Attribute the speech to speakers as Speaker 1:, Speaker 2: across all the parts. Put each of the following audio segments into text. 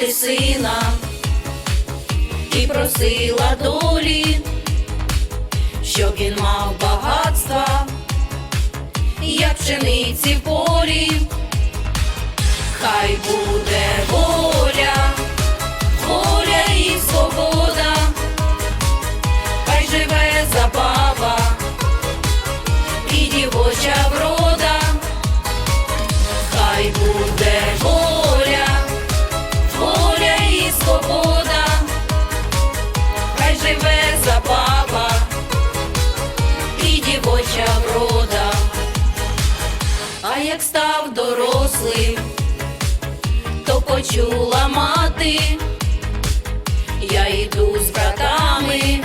Speaker 1: чекали сина і просила долі, щоб він мав багатства, як пшениці в полі, хай буде воля, воля і свобода, хай живе забава і дівоча врода, хай буде воля, дівоча врода. А як став дорослим, то почула мати, я йду з братами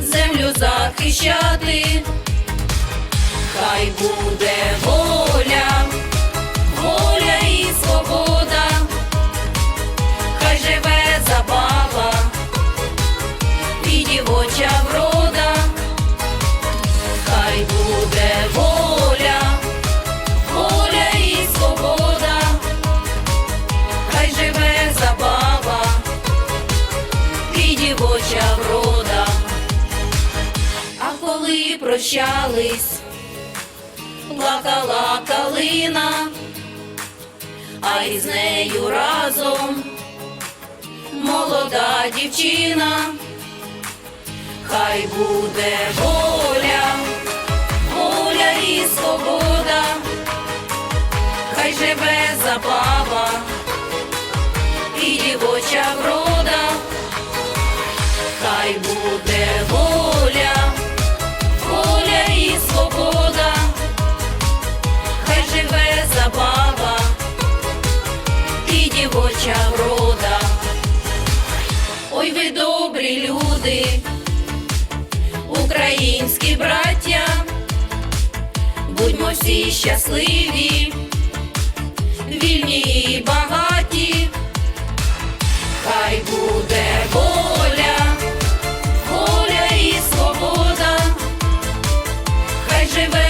Speaker 1: землю захищати, хай буде воля, прощались, плакала калина, а із нею разом молода дівчина, хай буде воля, воля і свобода, хай живе забава і дівоча врода, хай буде дівоча врода. Ой, ви добрі люди, українські браття, будьмо всі щасливі, вільні і багаті, хай буде воля, воля і свобода, хай живе